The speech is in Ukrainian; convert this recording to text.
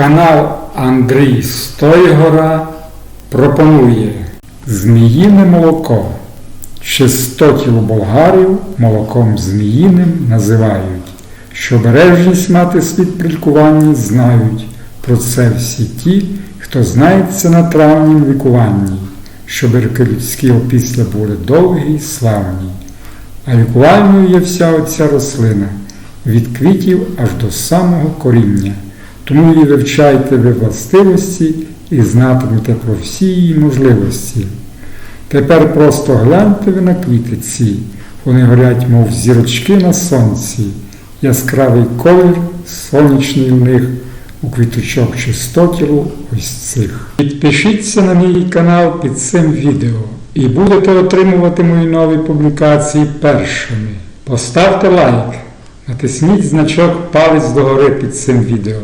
Канал Андрій Стойгора пропонує Зміїне молоко. Чистотів болгарів молоком зміїним називають. Що бережність мати слід при лікуванні знають. Про це всі ті, хто знається на травнім лікуванні, щоб роки людські опісля були довгі й славні. А лікувальною є вся оця рослина, від квітів аж до самого коріння. Тому вивчайте ви властивості і знатимете про всі її можливості. Тепер просто гляньте ви на квіти ці, вони горять, мов зірочки на сонці, яскравий колір сонячний у них, у квіточок чистотілу ось цих. Підпишіться на мій канал під цим відео і будете отримувати мої нові публікації першими. Поставте лайк, натисніть значок палець догори під цим відео.